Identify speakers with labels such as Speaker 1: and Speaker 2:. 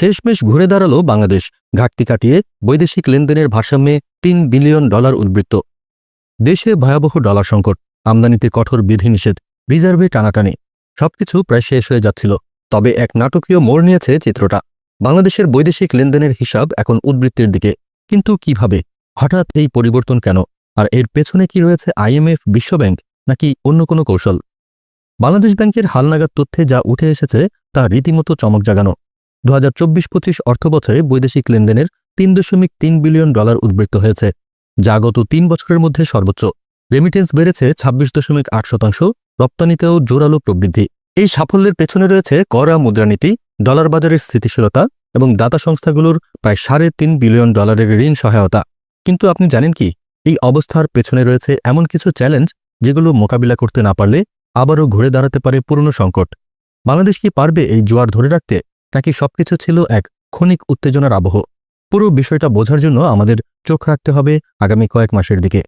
Speaker 1: শেষমেশ ঘুরে দাঁড়াল বাংলাদেশ। ঘাটতি কাটিয়ে বৈদেশিক লেনদেনের ভারসাম্যে তিন বিলিয়ন ডলার উদ্বৃত্ত। দেশে ভয়াবহ ডলার সংকট, আমদানিতে কঠোর বিধিনিষেধ, রিজার্ভে টানাটানি, সবকিছু প্রায় শেষ হয়ে যাচ্ছিল। তবে এক নাটকীয় মোড় নিয়েছে চিত্রটা। বাংলাদেশের বৈদেশিক লেনদেনের হিসাব এখন উদ্বৃত্তির দিকে। কিন্তু কীভাবে? হঠাৎ এই পরিবর্তন কেন? আর এর পেছনে কি রয়েছে আইএমএফ বিশ্বব্যাংক, নাকি অন্য কোনো কৌশল? বাংলাদেশ ব্যাংকের হালনাগাদ তথ্যে যা উঠে এসেছে তা রীতিমতো চমক জাগানো। দু হাজার চব্বিশ পঁচিশ অর্থবছরে বৈদেশিক লেনদেনের তিন দশমিক তিন বিলিয়ন ডলার উদ্বৃত্ত হয়েছে, যা গত তিন বছরের মধ্যে সর্বোচ্চ। রেমিটেন্স বেড়েছে ছাব্বিশ দশমিক আট শতাংশ, রপ্তানিতেও জোরালো প্রবৃদ্ধি। এই সাফল্যের পেছনে রয়েছে কড়া মুদ্রানীতি, ডলার বাজারের স্থিতিশীলতা এবং দাতা সংস্থাগুলোর প্রায় সাড়ে তিন বিলিয়ন ডলারের ঋণ সহায়তা। কিন্তু আপনি জানেন কি, এই অবস্থার পেছনে রয়েছে এমন কিছু চ্যালেঞ্জ যেগুলো মোকাবিলা করতে না পারলে আবারও ঘুরে দাঁড়াতে পারে পুরনো সংকট। বাংলাদেশ কি পারবে এই জোয়ার ধরে রাখতে? নাকি সবকিছু ছিল এক ক্ষণিক উত্তেজনার আবহ? পুরো বিষয়টা বোঝার জন্য আমাদের চোখ রাখতে হবে আগামী কয়েক মাসের দিকে।